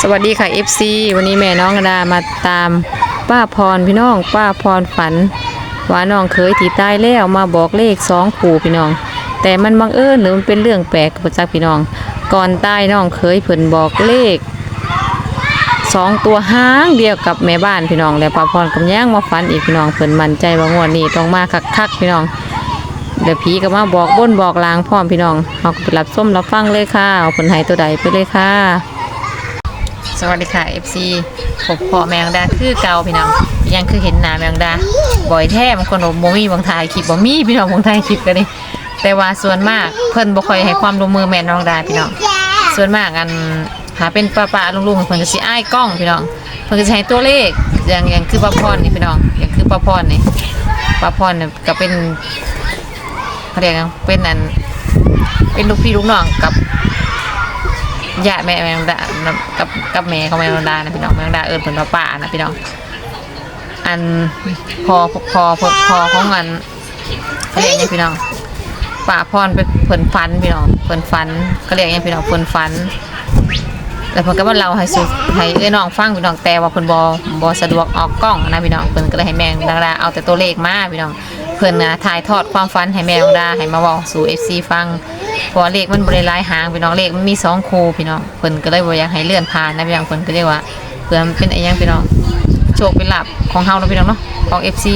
สวัสดีค่ะ FC วันนี้แม่น้องกระดามาตามป้าพรพี่น้อง ป้าพรฝันว่าน้องเคยที่ตายแล้วมาบอกเลขสองขู่พี่น้อง แต่มันบังเอิญหรือมันเป็นเรื่องแปลกกับจักพี่น้อง ก่อนตายน้องเคยเพิ่นบอกเลขสองตัวห้างเดียวกับแม่บ้านพี่น้อง แล้วป้าพรกำย่างมาฝันอีกพี่น้องเพิ่นมั่นใจว่างวดนี้ต้องมาคักๆพี่น้องเดี๋ยวผีก็มาบอกบนบอกลางพร้อมพี่น้องเอาไปรับส้มรับฟังเลยค่ะเอาผลให้ตัวใดไปเลยค่ะ สวัสดีค่ะ FC ผมพ่อแมงดาคือเกาพี่น้องยังคือเห็นหน้าแมงดาบ่อยแท้บางคนบอกบ่มีบางถ่ายคลิปบ่มีพี่น้องบางถ่ายคลิปกันนี่แต่ว่าส่วนมากเพิ่นบ่ค่อยให้ความร่วมมือแม่น้องดาพี่น้องส่วนมากอันหาเป็นป้าป้าๆลุงๆเพิ่นก็สิอ้ายกล้องพี่น้องเพิ่นก็สิให้ตัวเลขอย่างอย่างคือป้าพรนี่พี่น้องอย่างคือป้าพรนี่ป้าพรเนี่ยก็เป็นเขาเรียกยังเป็นอันเป็นลูกพี่ลูกน้องกับ ญาติแม่แมงดากับกับแม่ของแมงดานะพี่น้องแมงดาเอิญเพิ่นว่าป้านะพี่น้องอันพอพอพอพอของอันเขาเรียกยังพี่น้องป้าพรเป็นเพิ่นฟันพี่น้องเพิ่นฟันก็เรียกยังพี่น้องเพิ่นฟันแล้วเพิ่นก็มาเล่าให้สุให้เอ้ยน้องฟังพี่น้องแต่ว่าเพิ่นบ่บ่สะดวกออกกล้องนะพี่น้องเพิ่นก็เลยให้แมงดาเอาแต่ตัวเลขมาพี่น้องเพิ่นนะถ่ายทอดความฝันให้แมงดาให้มาเว้าสู่ FC ฟัง เพราะว่าเลขมันบริลายหางพี่น้องเลขมันมีสองคู่พี่น้องเพิ่นก็เลยบ่อยากให้เลื่อนผ่านนะพี่น้องเพิ่นก็เรียกว่าเพื่อมันเป็นไอ้หยังพี่น้องโชคเป็นหลาภของเฮาเนาะพี่น้องเนาะของ FC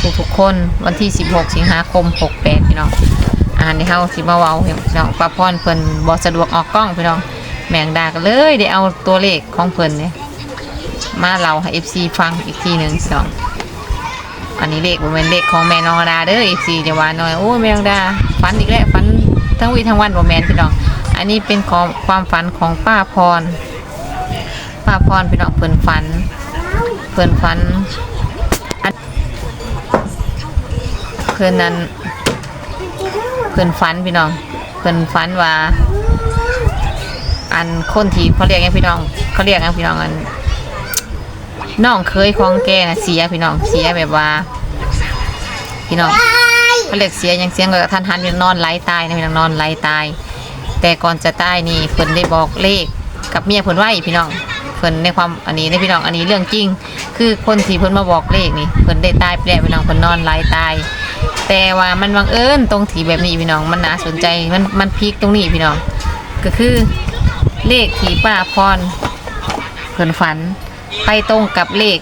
ทุกทุกคนวันที่ 16 สิงหาคม 68 พี่น้องอ่านในเฮาสิมาเว้าให้พี่น้องป้าพรเพิ่นบ่สะดวกออกกล้องพี่น้องแมงดาก็เลยได้เอาตัวเลขของเพิ่นเนี่ยมาเล่าให้ FC ฟังอีกทีหนึงพี่น้องอันนี้เลขบ่แม่นเลขของแม่นองดาเด้อ FC จะว่าหน่อยโอ้ยแม่นองดาฝันอีกแล้วฝัน ทั้งวีทั้งวันบ่แมนพี่น้อง อันนี้เป็นของความฝันของป้าพร ป้าพรพี่น้องเพิ่นฝัน เพิ่นฝันอันเพิ่นนั้น เพิ่นฝันพี่น้อง เพิ่นฝันว่า อันคนที่เขาเรียกหยังพี่น้อง เขาเรียกหยังพี่น้องอันน้องเคยของแกนะเสียพี่น้องเสียแบบว่า พี่น้อง เขาเรียกเสียยังเสียงแบบทันทันๆนอนไหลตายนะพี่น้องนอนไหลตาย แต่ก่อนจะตายนี่เพิ่นได้บอกเลขกับเมียเพิ่นไว้พี่น้องเพิ่นในความอันนี้ในพี่น้องอันนี้เรื่องจริง คือคนที่เพิ่นมาบอกเลขนี่เพิ่นได้ตายไปแล้วพี่น้องเพิ่นนอนไหลตาย แต่ว่ามันบังเอิญตรงที่แบบนี้พี่น้องมันน่าสนใจมันมันพีคตรงนี้พี่น้องก็คือเลขที่ป้าพรเพิ่นฝันไปตรงกับเลข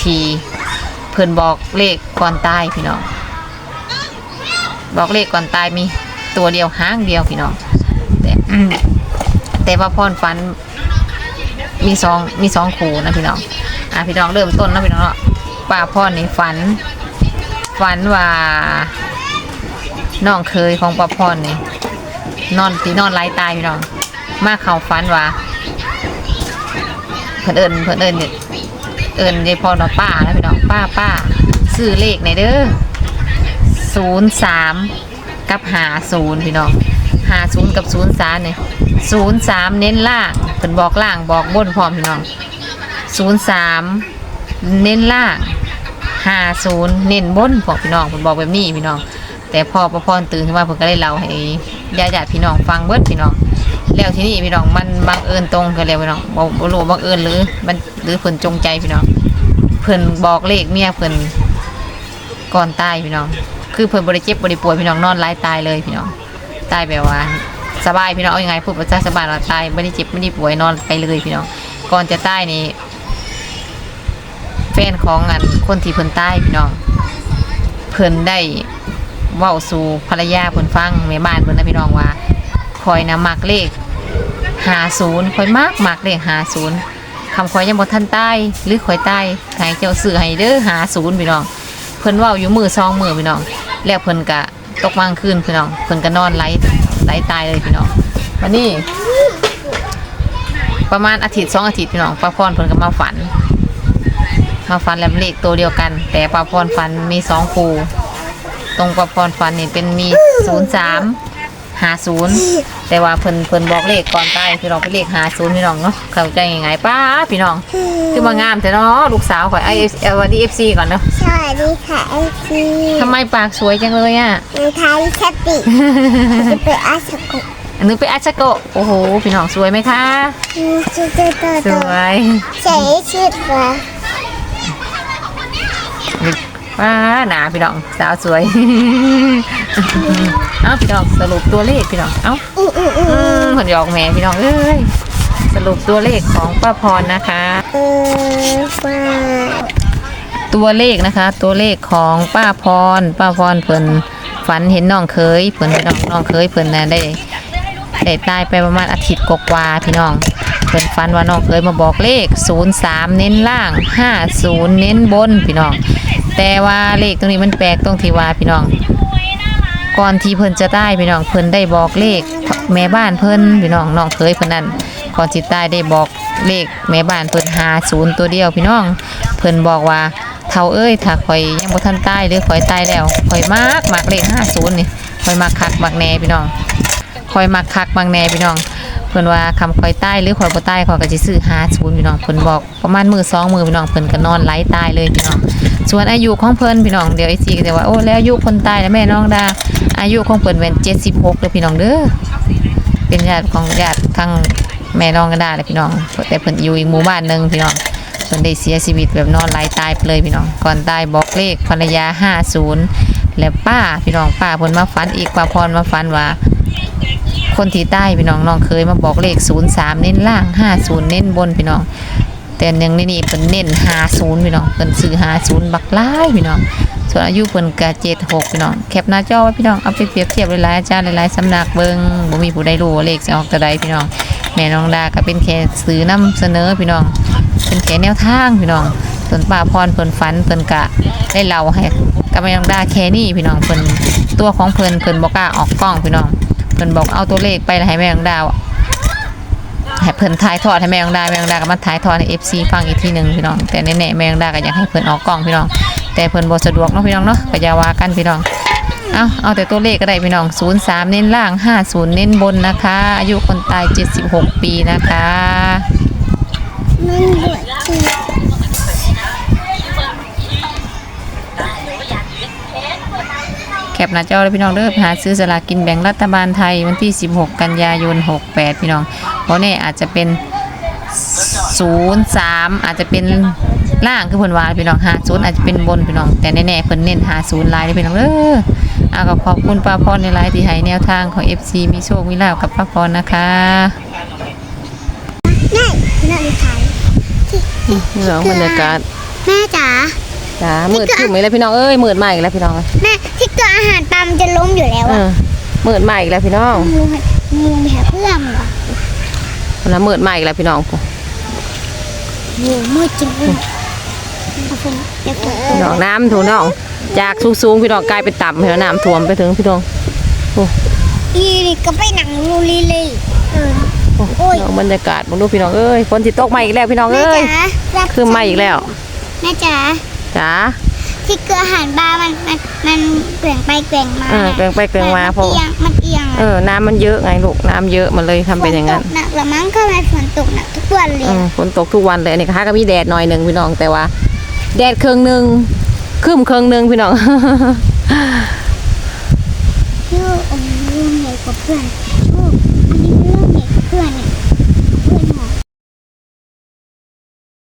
ที่เพิ่นบอกเลขก่อนตายพี่น้อง บอกเลขก่อนตายมีตัวเดียวห้างเดียวพี่น้องแต่แต่ว่าพรฝัน มีสองมีสองคู่นะพี่น้องอะพี่น้องเริ่มต้นนะพี่น้องเนาะป้าพรนี่ฝัน ฝันว่าน้องเคยของป้าพรนี่นอนที่นอนไร้ตายพี่น้อง มาเข้าฝันว่าเพิ่นเอิญเพิ่นเอิญเนี่ยเอิญยายพรว่าป้านะพี่น้องป้าป้าซื้อเลขในเด้อ ศูนย์สามกับหาศูนย์พี่น้องหาศูนย์กับศูนย์สามเนี่ยศูนย์สามเน้นล่างเพิ่นบอกล่างบอกบนพร้อมพี่น้องศูนย์สามเน้นล่างหาศูนย์เน้นบนบอกพี่น้องเพิ่นบอกแบบนี้พี่น้อง แต่พอประพรตื่นขึ้นมาเพิ่นก็เลยเล่าให้ญาติญาติพี่น้องฟังเบิดพี่น้องแล้วที่นี่พี่น้องมันบังเอิญตรงกันแล้วพี่น้องบ่บ่รู้บังเอิญหรือมันหรือเพิ่นจงใจพี่น้องเพิ่นบอกเลขเมียเพิ่นก่อนตายพี่น้อง คือเพิ่นบ่ได้เจ็บบ่ได้ป่วยพี่น้องนอนหลายตายเลยพี่น้องตายแบบว่าสบายพี่น้องเอายังไงพูดภาษาสบายว่าตายไม่ได้เจ็บไม่ได้ป่วยนอนไปเลยพี่น้องก่อนจะตายนี่แฟนของอันคนที่เพิ่นตายพี่น้องเพิ่นได้เว้าสู่ภรรยาเพิ่นฟังแม่บ้านเพิ่นนะพี่น้องว่าคอยนะมักเลขหาศูนย์คอยมากมักเลขหาศูนย์คำคอยยังบ่ทันใต้หรือคอยใต้ให้เจ้าซื้อให้เด้อหาศูนย์พี่น้อง เพิ่นเว้าอยู่มือซองมือพี่น้อง แล้วเพิ่นกะตกวางคืนพี่น้อง เพิ่นก็นอนไหลไหลตายเลยพี่น้องวันนี้ ประมาณอาทิตย์สองอาทิตย์พี่น้องป้าพรเพิ่นก็มาฝัน มาฝันแลมเลขตัวเดียวกัน แต่ป้าพรฝันมีสองคู่ตรงป้าพรฝันนี่เป็นมีศูนย์สาม หาศูนย์แต่ว่าเพิ่นเพิ่นบอกเลขก่อนตายพี่น้องเป็นเลขหาศูนย์พี่น้องเนาะเข้าใจยังไงป้าพี่น้องคือมางามแต่เนาะลูกสาวข่อยไอเอลวันดีเอฟซีก่อนเนาะสวัสดีค่ะไอซีทำไมปากสวยจังเลยอะมันทายสติจะไปอาสกุเอันนึงเป็นอาชโกะโอ้โหพี่น้องสวยไหมคะชุดตัวตัวสตัววยใส่ชุดวะว้าหนาพี่น้องสาวสวย เอ้าพี่น้องสรุปตัวเลขพี่น้องเอ้าอืออืออือือมผลหยอกแม่พี่น้องเอ้ยสรุปตัวเลขของป้าพรนะคะเออฟ้าตัวเลขนะคะ ตัวเลขของป้าพรป้าพรเพิ่นฝันเห็นน้องเคยเพิ่นพี่น้องน้องเคยเพิ่นน่ะได้ได้ตายไปประมาณอาทิตย์กว่าๆพี่น้องเพิ่นฝันว่าน้องเคยมาบอกเลข 03 เน้นล่าง 50 เน้นบนพี่น้อง แต่ว่าเลขตรงนี้มันแปลกตรงที่ว่าพี่น้อง ก่อนที่เพิ่นจะตายพี่น้องเพิ่นได้บอกเลขแม่บ้านเพิ่นพี่น้องน้องเคยเพิ่นนั่นก่อนที่ตายได้บอกเลขแม่บ้านเพิ่นหาศูนย์ตัวเดียวพี่น้อง เพิ่นบอกว่าเท่าเอ้ยถ้าข่อยยังบ่ทันตายหรือข่อยตายแล้วข่อยมากมักเลขห้าศูนย์นี่ข่อยมากคักมักแน่พี่น้องข่อยมากคักมักแน่พี่น้อง เพิ่นว่าคำข่อยใตายหรือข่อยบ่ตายข่อยก็สิซื้อ50พี่น้องเพิ่นบอกประมาณมือสองมือพี่น้องเพิ่นก็นอนไหลตายเลยพี่น้องส่วนอายุของเพิ่นพี่น้องเดี๋ยวไอซีก็จะว่าโอ้แล้วอายุคนตายแล้วแม่น้องดาอายุของเพิ่นเป็น76เด้อพี่น้องเด้อเป็นญาติของญาติทางแม่น้องกันดาเลยพี่น้องแต่เพิ่นอยู่อีกหมู่บ้านหนึ่งพี่น้องเพิ่นได้เสียชีวิตแบบนอนไหลตายไปเลยพี่น้องก่อนตายบอกเลขภรรยา50และป้าพี่น้องป้าเพิ่นมาฝันอีกป้าพรมาฝันว่า คนที่ใต้พี่น้องน้องเคยมาบอกเลข 03 เน้นล่าง 50 เน้นบนพี่น้อง แต่หนึ่งนี่เพิ่นเน้น50พี่น้องเพิ่นซื้อ50บักหลายพี่น้อง ส่วนอายุเพิ่นก็76พี่น้องแคปหน้าจอไว้พี่น้องเอาไปเปรียบเทียบหลายๆอาจารย์หลายๆสำนักเบิ่งบ่มีผู้ใดรู้ว่าเลขสิออกตัวใดพี่น้อง แม่น้องดาก็เป็นแค่สื่อนำเสนอพี่น้องเป็นแค่แนวทางพี่น้องส่วนป้าพรเพิ่นฝันเพิ่นก็ได้เล่าให้กับแม่น้องดาแค่นี้พี่น้องเพิ่นตัวของเพิ่นเพิ่นบ่กล้าออกกล้องพี่น้อง พิ่นบอกเอาตัวเลขไปแล้วให้แม่น้องดาวให้เพิ่นถ่ายทอดให้แม่ยองดาแม่ยองดาก็มาถ่ายทอดให้ FC ฟังอีกทีหนึ่งพี่น้อง แต่แน่ๆแม่ยองดาก็อยากให้เพิ่นออกกล้องพี่น้อง แต่เพิ่นบ่สะดวกเนาะพี่น้องเนาะก็อย่าว่ากันพี่น้องเอาเอาแต่ตัวเลขก็ได้พี่น้อง 03 เน้นล่าง 50 เน้นบนนะคะ อายุคนตาย 76 ปีนะคะมันบวช หน้าจอเลยพี่น้องเด้อไปหาซื้อสลากกินแบ่งรัฐบาลไทยวันที่ 16 กันยายน 68 พี่น้อง เพราะนี่อาจจะเป็น 03 อาจจะเป็นล่างคือเพิ่นว่าพี่น้อง50อาจจะเป็นบนพี่น้อง แต่แน่ๆเพิ่นเน้น50ลายเลยพี่น้องเด้อเอาก็ขอบคุณป้าพรในไลน์ที่ให้แนวทางของ FC มีโชคมีลาภกับป้าพรนะคะนั่นนั่นไทยนี่น้องบรรยากาศแม่จ๋า จ้ามืดขึ้นไหมแล้วพี่น้องเอ้ยมืดใหม่อีกแล้วพี่น้องแม่ที่เกิดอาหารตามจะล้มอยู่แล้วเออะอมืดใหม่อีกแล้วพี่น้องงูงูไปหาเพื่อนเหรอวันละมืดใหม่อีกแล้วพี่น้องงูมืดจริงเลยเอาคนเดี๋ยวก่อนพี่น้องน้ำถูน้อง จากสูงๆพี่น้องกลายเป็นต่ำพี่น้องน้ำท่วมไปถึงพี่น้องอีนี่ก็ไปหนังลูลีเลยเออโอ้โอ้ยพี่น้องบรรยากาศบนดูพี่น้องเอ้ยฝนสิตกมาอีกแล้วพี่น้องแม่เอ้ยจ๋ารับคือมาอีกแล้วแม่จ๋า จ้าที่เกิดอาหารบาร์มันมันมันเกว่งไปเกว่งมาเออเกว่งไปเกว่งมาเพราะนเอียงมันเอียงเออน้ำมันเยอะไงลูกน้ำเยอะมันเลยทำเป็นอย่างนั้นฝตกหนักหรือมั้งก็มาฝนตกหนักทุกวันเลยเออฝนตกทุกวันเลยอันนี้ค่ะก็มีแดดหน่อยหนึ่งพี่น้องแต่ว่า แดดเครื่องหนึ่งครึ้มเครื่องหนึ่งพี่น้องชื่ออมรุ่นใหญ่กว่าเพื่อนโชค